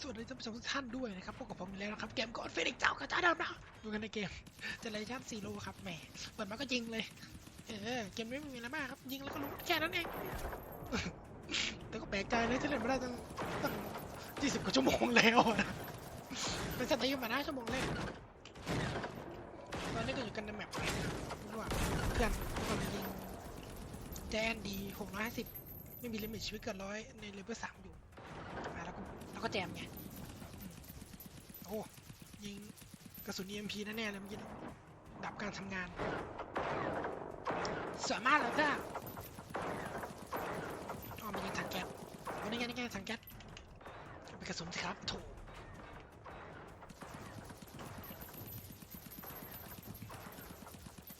สวัสดีท่านผู้ชมทุกท่านด้วยนะครับพบกับผมอีกแล้วนะครับเกมกอดฟินิกเจ้ากระจายดำนะดูกันในเกมเจเนเรชั่นซีโร่ครับแหมเปิดมาก็ยิงเลยเออเกมนี้ไม่มีอะไรมากครับยิงแล้วก็รู้แค่นั้นเองแต่ก็แปลกใจนะที่เล่นมาได้ตั้งตั้งยี่สิบกว่าชั่วโมงแล้วนะเป็นสตรีมมานะชั่วโมงแรกตอนนี้ก็อยู่กันในแมปไม่รู้ว่าเพื่อนกำลังยิงแจนดีหกร้อยห้าสิบไม่มีลิมิตชีวิตเกินร้อยในเลเวลสามอยู่ แล้วก็แจมไงโอ้ยิงกระสุน EMP แน่ๆเลยเมื่อกี้ดับการทำงานสวยมากเลยเพื่อนอ๋อมียิงถังแก๊สวันนี้ไงนี่ไงถังแก๊สเอาไปกระสุนสิครับโถ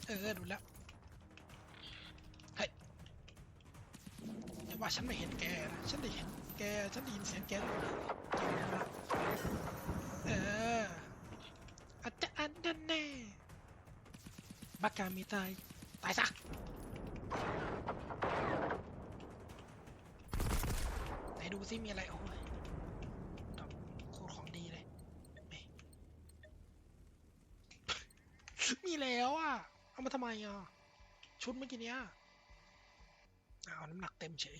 เออดูแล้วเฮ้ยอย่าว่าฉันไม่เห็นแกนะฉันได้เห็น แกฉันได้ยินเสียงแกด้วยเอออาจจะอันนั้นแน่บักกามีตาย ตายซะไหนดูซิมีอะไรโอ้ยดอกโคตรของดีเลยมมีแล้วอะ เอามาทำไมอะ ชุดเมื่อกี้เนี้ยอ้าน้ำหนักเต็มเฉย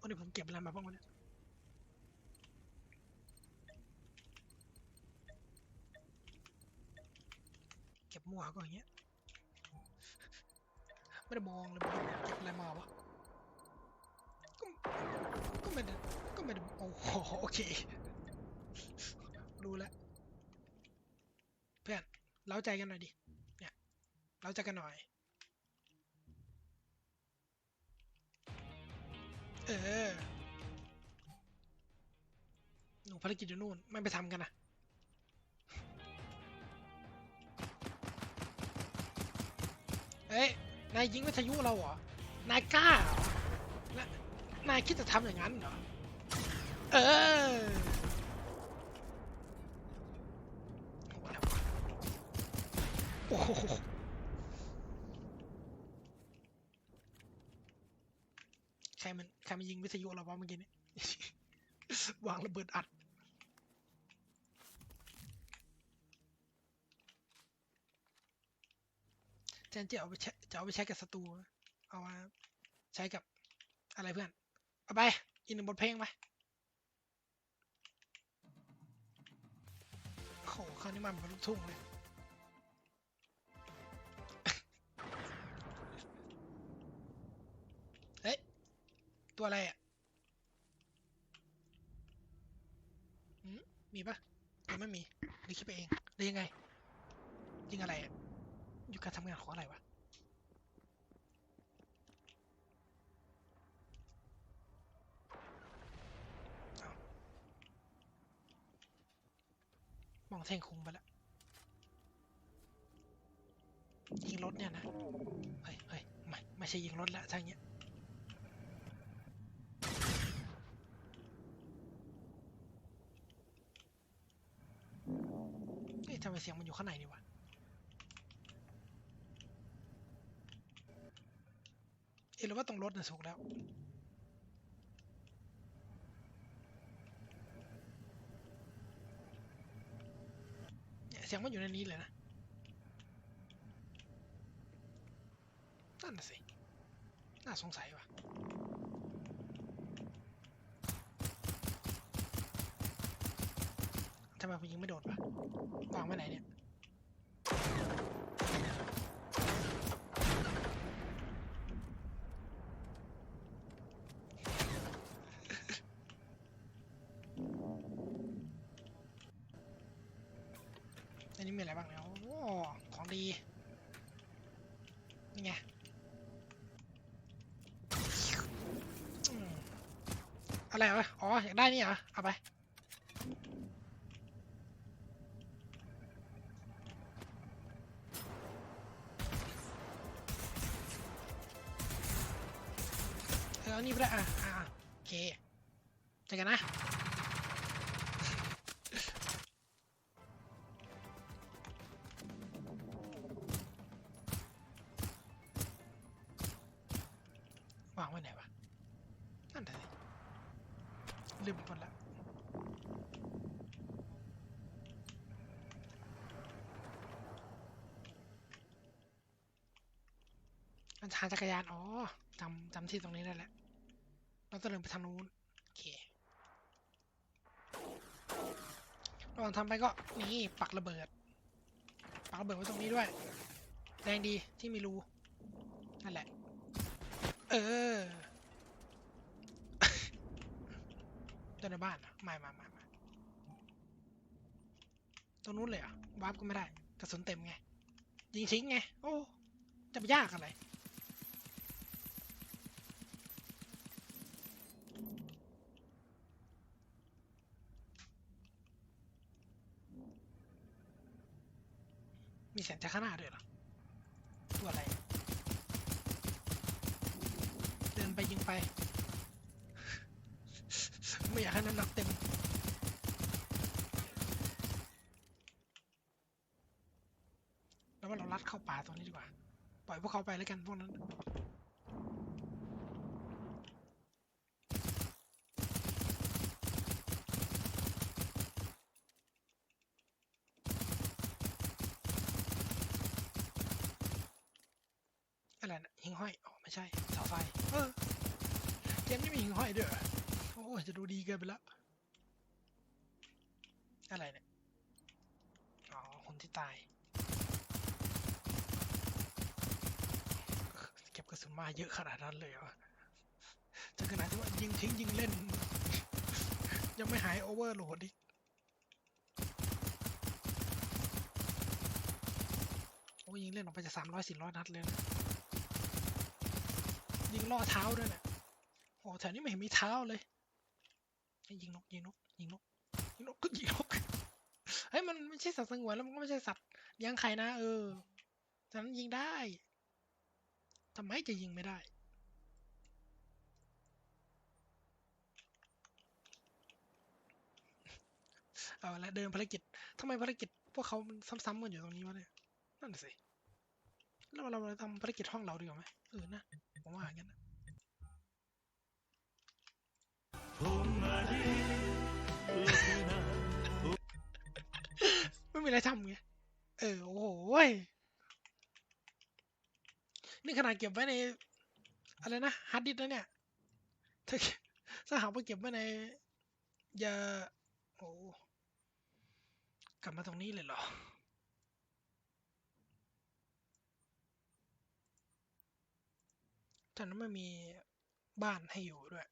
วันนี้ผมเก็บอะไรมาบ้างวะเนี่ย ก็บมัวก็อย่างเงี้ย ไม่ได้มองเลยว่าเก็บอะไรมาวะ ก็ก็ไม่ได้ก็ไม่ได้โอ้โหโอเค รู้แล้วเพื่อนเล้าใจกันหน่อยดิ เนี่ยเล้าใจกันหน่อย เออหนูภารกิจอยู่นู่น ไม่ไปทำกันนะ เอ้ย นายยิงวิทยุเราเหรอ นายกล้าเหรอและนายคิดจะทำอย่างนั้นเหรอ เออโอ้โหใครมันใครมันยิงวิทยุเราวะเมื่อกี้นี้วางระเบิดอัด แทนจะเอาไปใช้จะเอาไปใช้กับศัตรูเอามาใช้กับอะไรเพื่อน เอาไปอีกหนึ่งบทเพลงไปโอ้โหคราวนี้มันเป็นลูกทุ่งเลยเฮ้ย ตัวอะไรอะหืมมีปะหรือไม่มีหรือคิดไปเองหรือยังไงยิงอะไรอะ การทำงานของอะไรวะ มองเท่งคุงไปแล้วยิงรถเนี่ยนะ เฮ้ยเฮ้ยไม่ไม่ใช่ยิงรถแล้วถ้าอย่างเงี้ยเฮ้ยทำไมเสียงมันอยู่ข้างในนี่วะ เอ๊ะหรือว่าตรงรถน่ะสุกแล้วเนี่ยเสียงมันอยู่ในนี้เลยนะนั่นสิ น่าสงสัยว่ะทำไมผมยิงไม่โดนวะวางไว้ไหนเนี่ย อันนี้มีอะไรบ้างเนี่ยโอ้ของดี นี่ไงอืม อะไรวะอ๋ออยากได้นี่เหรอเอาไปเออนี่ไปได้อะอะอะโอเคเจอกันนะ จักรยาน อ๋อจำจำที่ตรงนี้ได้แล้วเราต้องเดินไปทางนู้น โอเคระหว่างทำไปก็นี่ปักระเบิด ปักระเบิดไว้ตรงนี้ด้วย แรงดีที่มีรู นั่นแหละ เออเดินในบ้านอไม่ไม่ม่ไม่ตรงนู้นเลยเหรอะวาร์ปก็ไม่ได้ กระสุนเต็มไง ยิงทิ้งไง โอ้ จะไปยากอะไร มีแสงจากข้างหน้าด้วยเหรอ ตัวอะไร เดินไปยิงไป ไม่อยากให้น้ำหนักเต็มแล้วว่าเราลัดเข้าป่าตรงนี้ดีกว่า ปล่อยพวกเขาไปแล้วกันพวกนั้น อะไรนะหิงห้อย อ๋อ ไม่ใช่เสาไฟ เออ เกมนี้มีหิงห้อยด้วยเหรอโอ้ยจะดูดีเกินไปล้วอะไรเนี่ย อ๋อ คนที่ตาย เก็บกระสุนมาเยอะขนาดนั้นเลยเหรอจนขนาดที่ว่ายิงทิ้งยิงเล่น ยังไม่หายโอเวอร์โหลดอีกโอ้ยยิงเล่นออกไปจะสามร้อยสี่ร้อยนัดเลยนะยิงล่อเท้าด้วยเนี่ยโอ้แถวนี้ไม่เห็นมีเท้าเลย เฮ้ยิงนกยิงนกยิงนกยิงนกก็ยิงนกเฮ้ยมันไม่ใช่สัตว์สงวนแล้วมันก็ไม่ใช่สัตว์เลี้ยังใครนะเออฉะนั้นยิงได้ทำไมจะยิงไม่ได้เอาละเดินภารกิจทำไมภารกิจพวกเขาซ้ำๆกันอยู่ตรงนี้วะเนี่ยนั่นสิแล้วเราเราทำภารกิจห้องเราดีกว่าไหมเออนะผมว่าอย่างนั้นนะ ม่มีอะไรทำไง เออ โอ้โหนี่ขนาดเก็บไว้ใน อะไรนะฮาร์ดดิสก์นะเนี่ย ถ้าถ้าหากว่าเก็บไว้ในอย่าโอ้กลับมาตรงนี้เลยเหรอตอนนั้นไม่มีบ้านให้อยู่ด้วย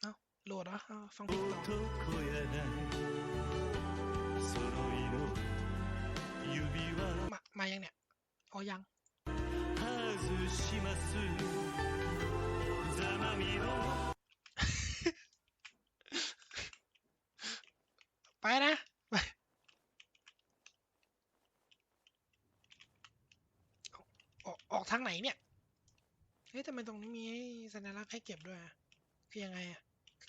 เอ้าโหลดเหรอฟังเพลงต่อ มามายังเนี่ยอ๋อยังไปนะออกออกทางไหนเนี่ย เฮ้ยทำไมตรงนี้มีสัญลักษณ์ให้เก็บด้วย คือยังไงอะ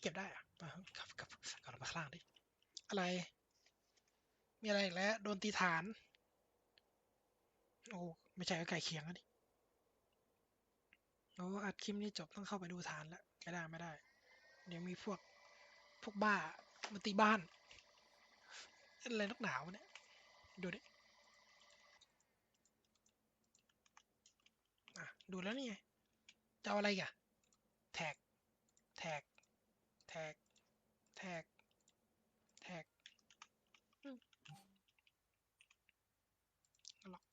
เก็บได้อะไกลับกลับกลับมาข้างล่างดิ อะไร มีอะไรอีกแล้ว โดนตีฐาน โอ้ ไม่ใช่ก็ไก่เคียงแล้วดิโอ้อัดคลิปนี้จบต้องเข้าไปดูฐานแล้วไม่ได้ไม่ได้ เดี๋ยวมีพวก พวกบ้ามาตีบ้าน อะไรนักหนาวะเนี่ย ดูดิอะ ดูแล้วนี่ไงจะเอาอะไรกอะแท็ก แท็ก แท็ก แท็ก แท็กอืมเอาหรอก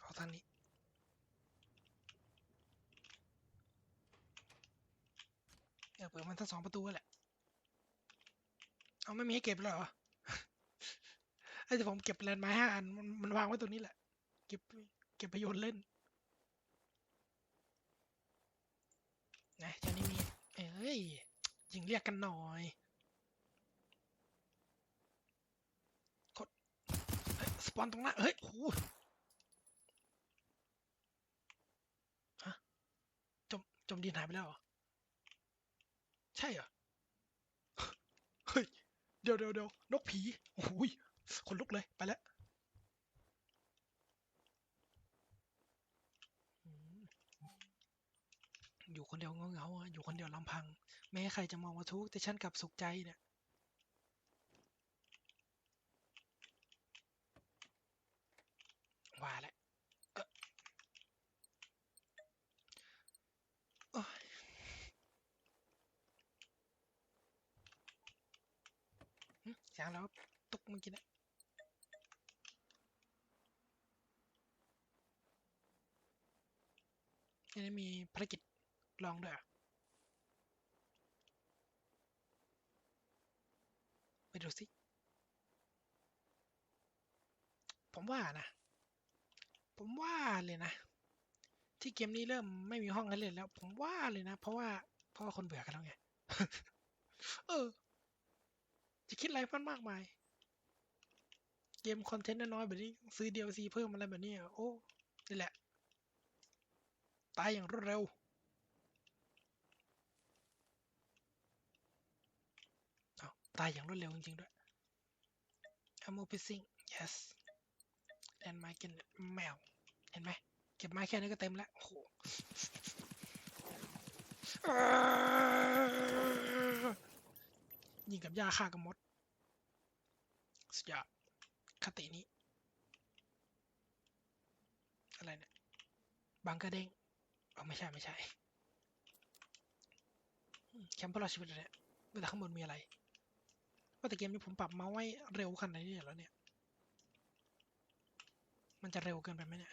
เอา ทางนี้เออเปิดมันทั้งสองประตูแหละ เอาไม่มีให้เก็บแล้วเหรอ ไอ้แต่ผมเก็บแลนด์ไม้ห้าอันมันมันวางไว้ตรงนี้แหละ เก็บเก็บประโยชน์เล่น นะจ้านี่มี เอ้ยยิงเรียกกันหน่อยกดสปอนตรงหน้าเฮ้ยโอ้โหฮะ จมจมดินหายไปแล้วเหรอ ใช่เหรอ เฮ้ย เดี๋ยวเดี๋ยวเดี๋ยวนกผี โอ้ยขนลุกเลย ไปแล้วอยู่คนเดียวเงาเงาอยู่คนเดียวลำพัง แม้ใครจะมองว่าทุกข์แต่ฉันกลับสุขใจเนี่ย ว่าแล้วเอ่อโอ๊ยหึเสียงแล้วตุก เมื่อกี้เนี่ยนี่มีภารกิจลองด้วยไปดูสิ ผมว่านะ ผมว่าเลยนะ ที่เกมนี้เริ่มไม่มีห้องให้เล่นแล้ว ผมว่าเลยนะ เพราะว่าเพราะว่าคนเบื่อกันแล้วไง เออ จะคิดอะไรมันมากมาย เกมคอนเทนต์น้อยแบบนี้ซื้อ DLC เพิ่มอะไรแบบนี้อะโอ้นี่แหละ ตายอย่างรวดเร็วตายอย่างรวดเร็วจริงๆด้วย Ammo Pissing yes แลนด์ไม้กินแมว เห็นไหม เก็บไม้แค่นี้ก็เต็มแล้ว โอ้โหยิงกับหญ้าฆ่ากับมด สุดยอด ตินี้ อะไรเนี่ยบังกระเด้งเอไม่ใช่ไม่ใช่แคมป์พลอดชีวิตเลยเนี่ยแต่ข้างบนมีอะไร ว่าแต่เกมนี้ผมปรับเมาส์ไว้เร็วขนาดนี้แล้วเนี่ย มันจะเร็วเกินไปไหมเนี่ย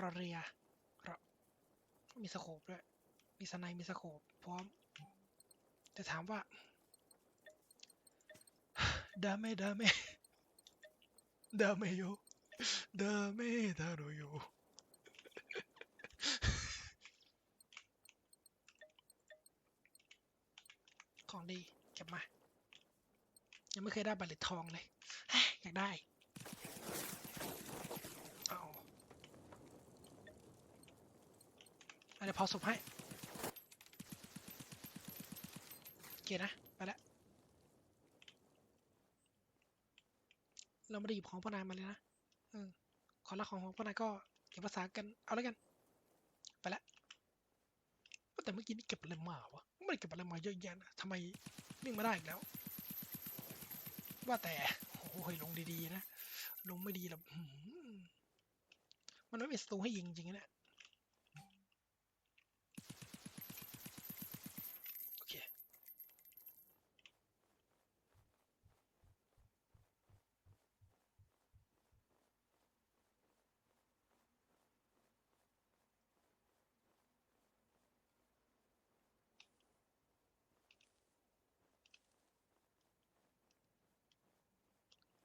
รอเรียรอมีสโคปด้วย มีสไนมีสโคปพร้อม แต่ถามว่า ดาเมดาเมดาเมโยดาเมดาโรโยของดีเก็บมา ยังไม่เคยได้บัตรเหรียญทองเลย อยากได้เอาเดี๋ยวเผาศพให้โอเคนะ ไปแล้ว เราไม่ได้หยิบของพนายมาเลยนะเออขอละของของพนายก็เก็บภาษากันเอาแล้วกัน ไปแล้วว่าแต่เมื่อกี้นี่เก็บอะไรมาวะไม่ได้เก็บอะไรมาเยอะแยะนะทำไมวิ่งมาได้อีกแล้ว ว่าแต่โอ้ยลงดีๆนะลงไม่ดีแล้วอื้อหือมันไม่มีสตูให้ยิงจริงๆนะ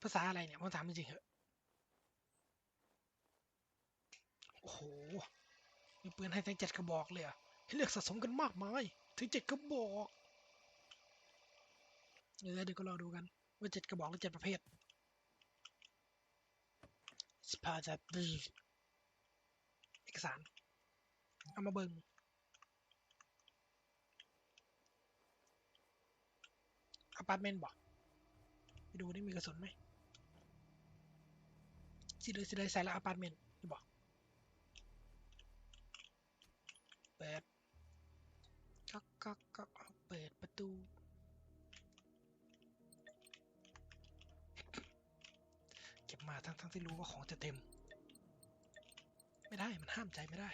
ภาษาอะไรเนี่ยผมถามจริงๆเหอะโอ้โห มีปืนให้ทั้งเจ็ดกระบอกเลยอะให้เลือกสะสมกันมากมาย ถึงเจ็ดกระบอกเดี๋ยวเดี๋ยวก็รอดูกัน ว่าเจ็ดกระบอกหรือเจ็ดประเภทสปาจัดดีเอกสาร เอามาเบิงอพาร์ตเมนต์บอกไปดูนี่มีกระสุนไหม สิเลยสิเลยใส่ละอพาร์ตเมนต์นี่บอกเปิดก็ก็ก็เปิดประตูเก็บมาทั้งทั้งที่รู้ว่าของจะเต็ม ไม่ได้มันห้ามใจไม่ได้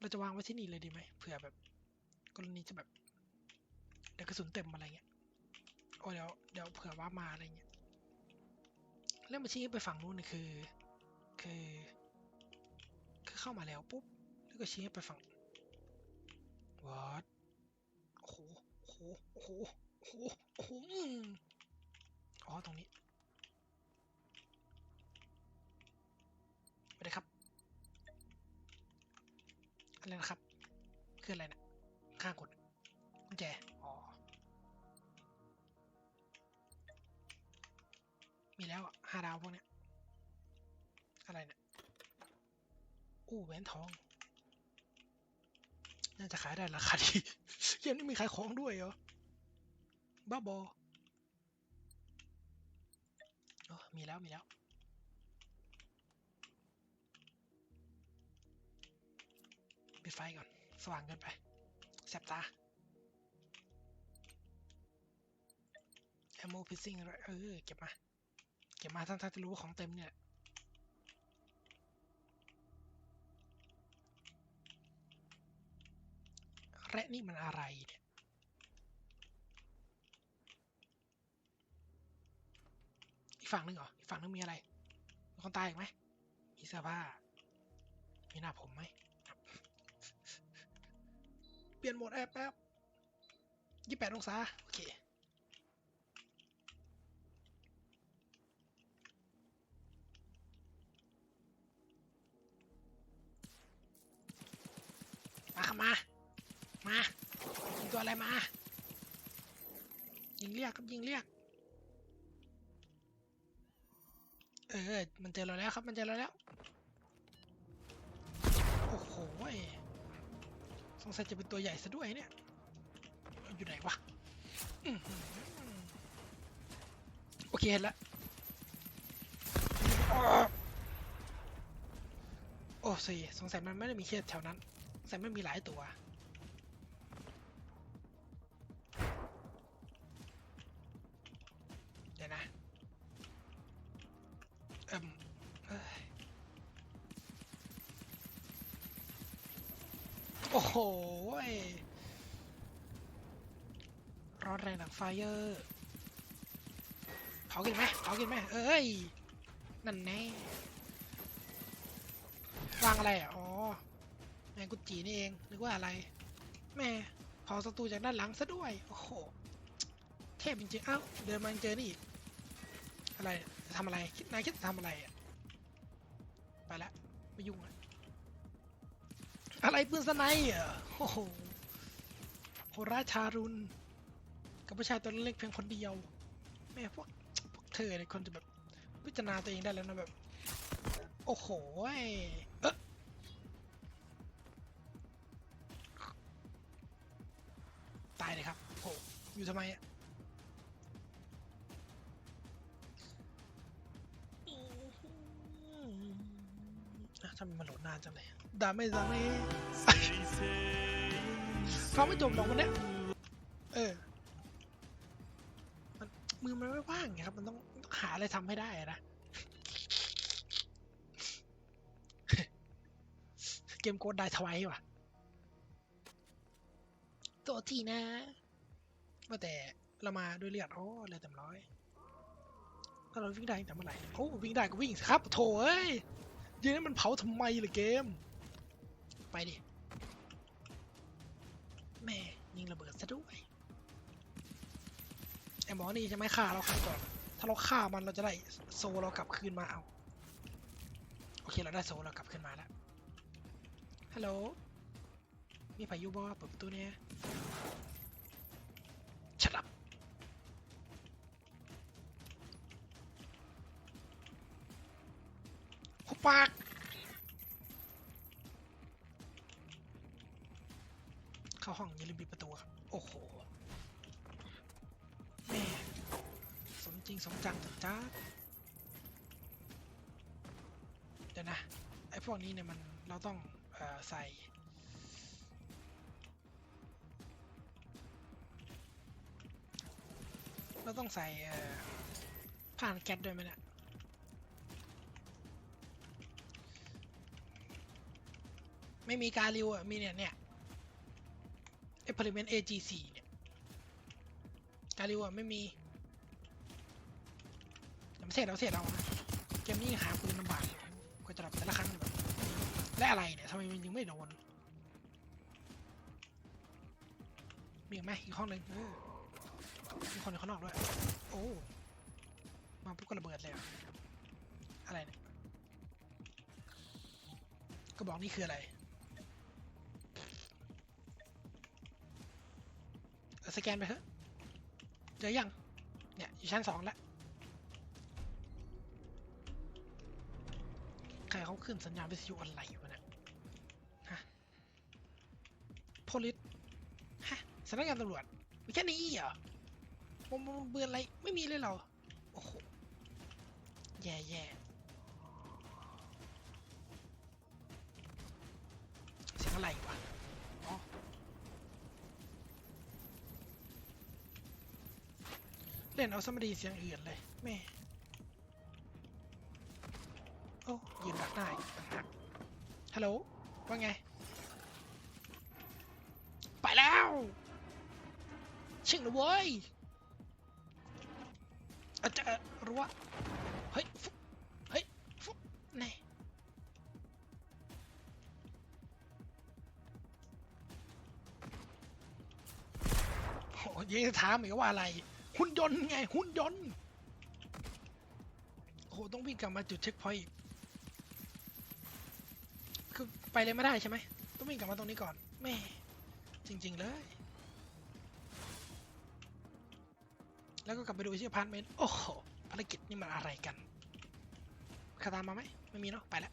เราจะวางไว้ที่นี่เลยดีไหมเผื่อแบบ กรณีจะแบบเดี๋ยวกระสุนเต็มอะไรเงี้ยโอ้เดี๋ยวเดี๋ยวเผื่อว่ามาอะไรเงี้ย แล้วมาชี้ไปฝั่งนู้นนี่คือ คือคือเข้ามาแล้วปุ๊บแล้วก็ชี้ไปฝั่งวอดโอ้โหโอ้โหโอ้โหโอ้โหโอ้โหอืมอ๋อตรงนี้ไม่ได้ครับอะไรนะครับคืออะไรนะข้างกดกุญแจอ๋อมีแล้วอะ ห้าดาวพวกเนี้ย อะไรเนี่ย อู้แหวนทอง น่าจะขายได้ราคาดียังไม่มีขายของด้วยเหรอ บ้าบออ๋อมีแล้ว มีแล้ว ปิดไฟก่อน สว่างเกินไปแสบตาแอมโมพิซซิ่งเออ เก็บมา เก็บมาทั้งๆที่รู้ว่าของเต็มเนี่ยและนี่มันอะไรเนี่ยอีกฝั่งนึงเหรออีกฝั่งนึงมีอะไรมีคนตายอีกไหมมีเสื้อผ้ามีหน้าผมไหมเปลี่ยนโหมดแอปแป๊บยี่แปดองศาโอเค มามา มายิงตัวอะไรมา ยิงเรียกครับยิงเรียก เออ มันเจอเราแล้วครับ มันเจอเราแล้ว โอ้โหสงสัยจะเป็นตัวใหญ่ซะด้วยเนี่ย อยู่ไหนวะโอเคเห็นแล้วโอ้สิสงสัยมันไม่ได้มีแค่แถวนั้น สงสัยมันมีหลายตัว เดี๋ยวนะ เอิ่มเอ้ยโอ้โหร้อนแรงหนังไฟเออร์เผากินไหมเผากินไหมเอ้ย นั่นแน่วางอะไรอ๋อ แมงกุจีนี่เองนึกว่าอะไรแม่เผาศัตรูจากด้านหลังซะด้วย โอ้โห เทพจริงๆเอ้า เดินมาเจอนี่อีก อะไรทำอะไร คิดนายคิดจะทำอะไรอะ ไปละ ไม่ยุ่งละอะไรปืนสไนด์อะโอ้โหโหราชารุน กับผู้ชายตัวเล็กเพียงคนเดียว แม่พวกพวกเธอเนี่ยคนจะแบบ พิจารณาตัวเองได้แล้วนะแบบ โอ้โหายเลยครับโหอยู่ทำไมอะทำไมมันโหลดนานจังเลยดาไม่ดาไม่เขาไม่จบหรอกวันนี้เออมันมือมันไม่ว่างไงครับ มันต้องหาอะไรทำให้ได้นะเกมโกดได้ทวายว่ะ ตัวทีนะว่าแต่เรามาด้วยเลือดโอ้เลือดเต็มร้อยถ้าเราวิ่งได้ตั้งแต่เมื่อไหร่โอ้วิ่งได้ก็วิ่งสิครับโถเอ้ยยืนให้มันเผาทำไมล่ะเกม ไปดิแม่ยิงระเบิดซะด้วยไอหมอนี่จะไม่ฆ่าเราครั้งก่อน ถ้าเราฆ่ามันเราจะได้โซเรากลับคืนมาเอา โอเคเราได้โซเรากลับคืนมาแล้ว ฮัลโหล มีพายุบอเปิดประตูเนี่ยชัดอับหุบปากเข้าห้องอย่าลืมปิดประตูครับ โอ้โหแม่สมจริงสมจังจัดจ้าดเดี๋ยวนะ ไอ้พวกนี้เนี่ยมันเราต้องเอ่อใส่ ต้องใส่ผ่านแก๊สด้วยไหมเนี่ยไม่มีการริวอะ มีเนี่ยเนี่ย Experiment AG4 เนี่ยการิวอะ ไม่มีแต่ไม่เสร็จเราเสร็จเรานะเกมนี้หาปืนลำบากอยู่ก็จะแบบแต่ละครั้งแบบและอะไรเนี่ยทำไมมันยังไม่โดนมีไหมอีกห้องหนึ่ง คนข้างนอกด้วย โอ้มาปุ๊บก็ระเบิดเลยอะอะไรเนี่ยก็บอกนี่คืออะไรสแกนไปเถอะเจอยัง เนี่ยอยู่ชั้นสองแล้วใครเขาขึ้นสัญญาณวิทยุอะไรวะเนี่ยฮะโพลิสฮะสำนักงานตำรวจมีแค่นี้เหรอ มันเบื่ออะไรไม่มีเลยเหรอ โอ้โห แย่แย่เสียงอะไรวะเล่นเอาสมดีเสียงอื่นเลยแม่โอ้ยืนดักได้หักฮัลโหลว่าไง ไปแล้วชิงนะเว้ย อาจจะรั้วเฮ้ยฟุเฮ้ยฟุ๊บแน่โหยังจะถามอีกว่าอะไร หุ่นยนต์ไง หุ่นยนต์โอ้โหต้องวิ่งกลับมาจุดเช็คพอยต์อีก คือไปเลยไม่ได้ใช่ไหม ต้องวิ่งกลับมาตรงนี้ก่อนแม่จริง ๆ เลย แล้วก็กลับไปดูที่อพาร์ตเมนต์โอ้โหภารกิจนี่มันอะไรกันคาตามมาไหมไม่มีเนาะไปแล้ว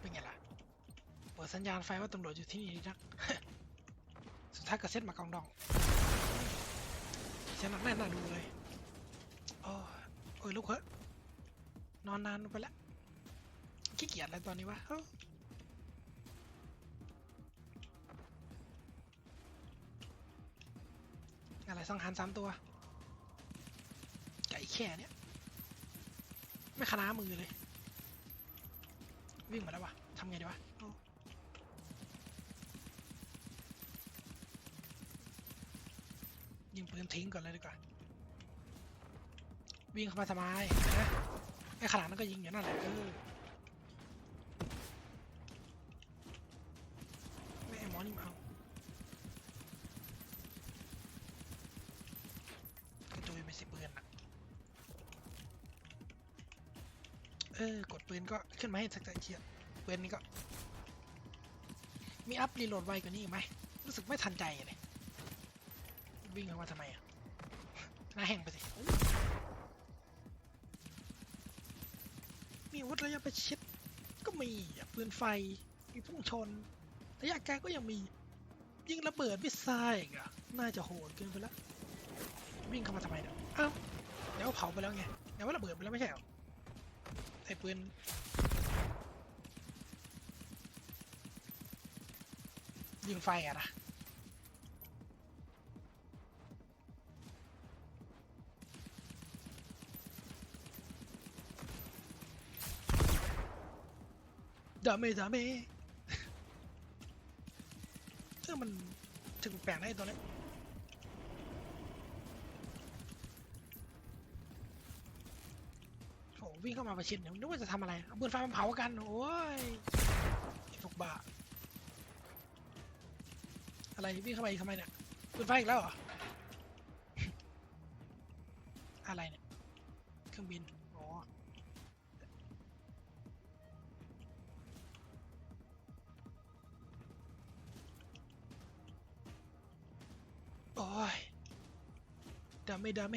เป็นไงล่ะเปิดสัญญาณไฟว่าตำรวจอยู่ที่นี่ดีนักสุดท้ายก็เซ็ตมากองดองเสียงหนักแน่นน่าดูเลยโอ้ยโอ้ยลูกเหอะนอนนานไปแล้ว ขี้เกียจอะไรตอนนี้วะอะไรสังหารสามตัวไก่แค่เนี้ยไม่ขนามือเลย วิ่งมาแล้ววะทำไงดีวะยิงปืนทิ้งก่อนเลยดีกว่า วิ่งเข้ามาสบายนะไอ้ขนาดนั้นก็ยิงอยู่นั่นแหละเออ อ้หมอนี่เอากระจุยไปสิปืนอะเออกดปืนก็ขึ้นมาให้สักใจเชียปืนนี้ก็ มีอัพรีโหลดไวกว่านี้ไหมรู้สึกไม่ทันใจเลยวิ่งเข้ามาทำไมอะน้าแห้งไปสิมีอาวุธระยะประชิดก็มีอะปืนไฟ มีพุ่งชน ระยะไกลก็ยังมี ยิงระเบิดไม่ทรายอีกอะน่าจะโหดเกินไปแล้ววิ่งเข้ามาทำไมเนี่ยอ้าวเดี๋ยวเผาไปแล้วไงเดี๋ยวว่าระเบิดไปแล้วไม่ใช่เหรอไอ้ปืนยิงไฟอะนะดาเมดาเม ออมันถึงแปลกไอ้ตัวนี้โอ้วิ่งเข้ามาประชิดเนี่ยนึกว่าจะทำอะไร เอาปืนไฟมาเผากัน โอ้ยไอ้พวกบ้า อะไรวิ่งเข้ามาอีกทำไมเนี่ยปืนไฟอีกแล้วเหรอ อะไรเนี่ย เครื่องบิน โอ้ยดาเมดาเม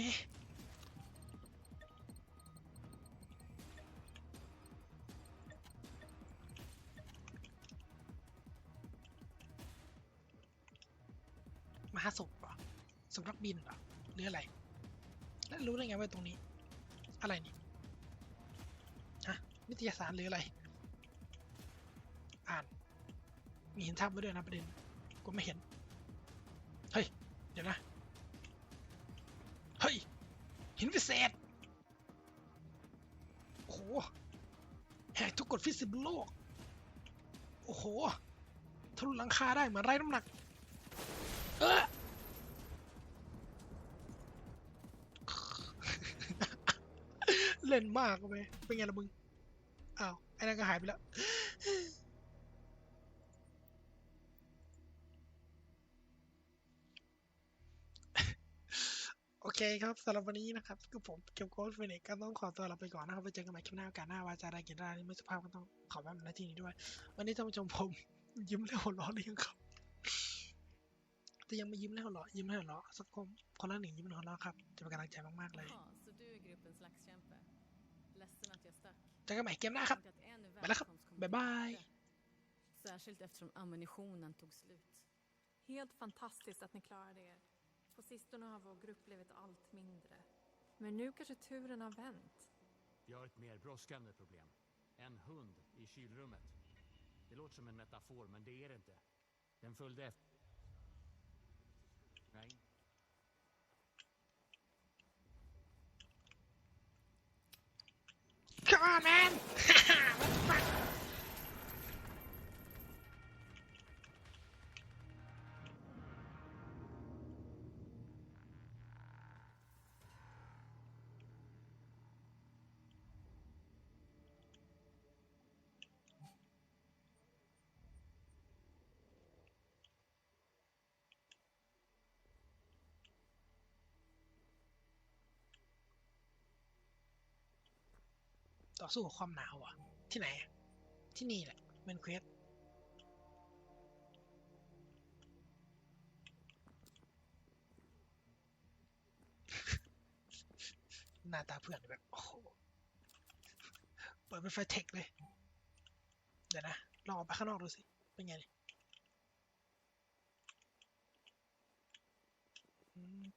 มหาศพเหรอสำนักบินเหรอหรืออะไร แล้วรู้ได้ไงว่าตรงนี้ อะไรนี่ฮะนิตยสารหรืออะไร อ่าน มีเห็นทับไว้ด้วยนะประเด็น กูไม่เห็น ดี๋ยวนะ เฮ้ย หินพิเศษ โอ้โห แหกทุกกฎฟิสิกส์โลก โอ้โห ทะลุหลังคาได้เหมือนไร้น้ำหนัก เออเล่นมากไปเป็นไงล่ะมึง อ้าว ไอ้นั่นก็หายไปแล้ว เคครับสำหรับวันนี้นะครับคือผมเก็บโค้ดเฟนิกก็ต้องขอตัวลาไปก่อนนะครับไปเจอกันใหม่คลิปหน้าโอกาสหน้าว่าจะได้กินได้ไม่สุภาพก็ต้องขอแป๊บนึงนาทีนี้ด้วย วันนี้ท่านผู้ชมผมยิ้มแล้วหัวเราะหรือยังครับแต่ยังไม่ยิ้มแล้วหัวเราะยิ้มแล้วหัวเราะสักคนคนละหนึ่งยิ้มแล้วหัวเราะครับจะเป็นกำลังใจมากๆเลย Jaha, så du är gruppens laxkämpe? Ledsen att jag stack. เจอกันใหม่เกมหน้าครับ Tänkte att en Bella, välkomst kommer bye bye. inte. Särskilt eftersom ammunitionen tog slut. Helt fantastiskt att ni klarade er. På sistone har vår grupp blivit allt mindre. Men nu kanske turen har vänt. Vi har ett mer brådskande problem. En hund i kylrummet. Det låter som en metafor, men det är det inte. Den följde efter. Nej. Come on man ต่อสู้กับความหนาวอะ ที่ไหน ที่นี่แหละเมนเควสหน้าตาเพื่อนแบบโอ้โหเปิดเป็นไฟเทคเลย เดี๋ยวนะ ลองออกไปข้างนอกดูสิ เป็นไง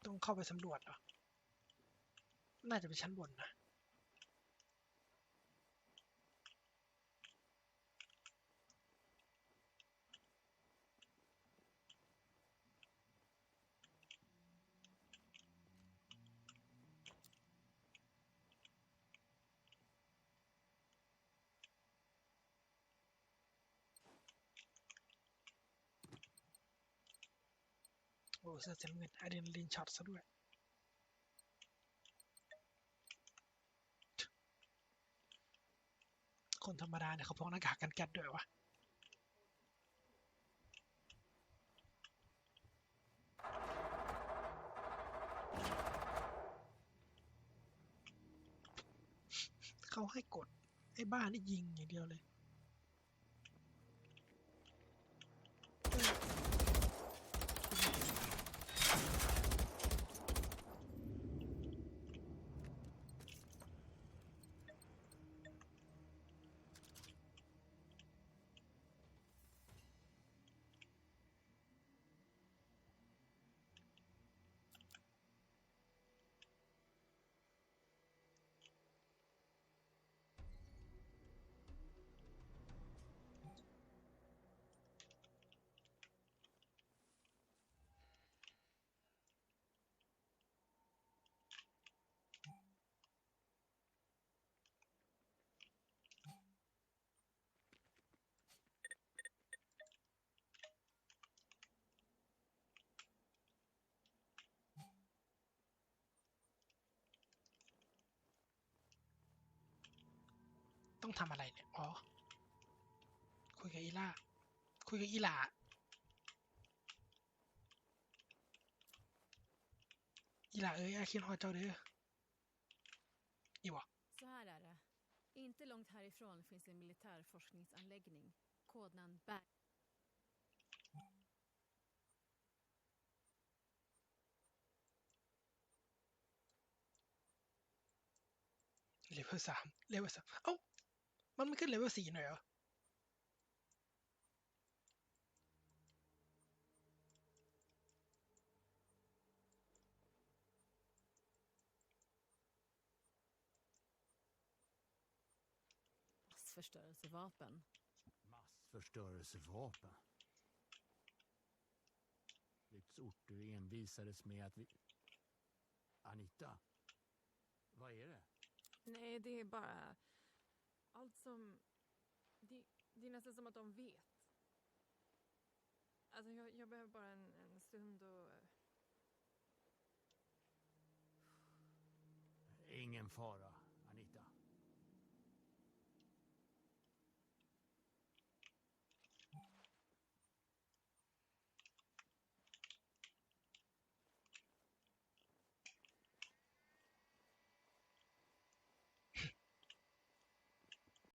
ต้องเข้าไปสำรวจเหรอ น่าจะเป็นชั้นบนนะ เสื้อสีน้ำเงินอะดรีนาลีนช็อตซะด้วยคนธรรมดาเนี่ยเขาพกหน้ากากกันแก๊สด้วยวะเขาให้กด ไอ้บ้านี่ยิงอย่างเดียวเลย ต้องทำอะไรเนี่ย อ๋อ คุยกับอีล่า คุยกับอีหลาอีหลาเอ้ยอาคินฮอเจ้าเด้ออีวะ Så här är det. Inte långt härifrån finns en militär forskningsanläggning. Kodnamn Berg. เลเวลสามเลเวลสามเอ้า มันไม่ขึ้นเลเวลสี่หน่อยเหรอ Massförstörelsevapen. Massförstörelsevapen. Lyfts ort du envisades med att vi... Anita? Vad är det? Nej, det är bara... allt som... Det, det är nästan som att de vet. Alltså, jag, jag behöver bara en, en stund och... Eh. Ingen fara.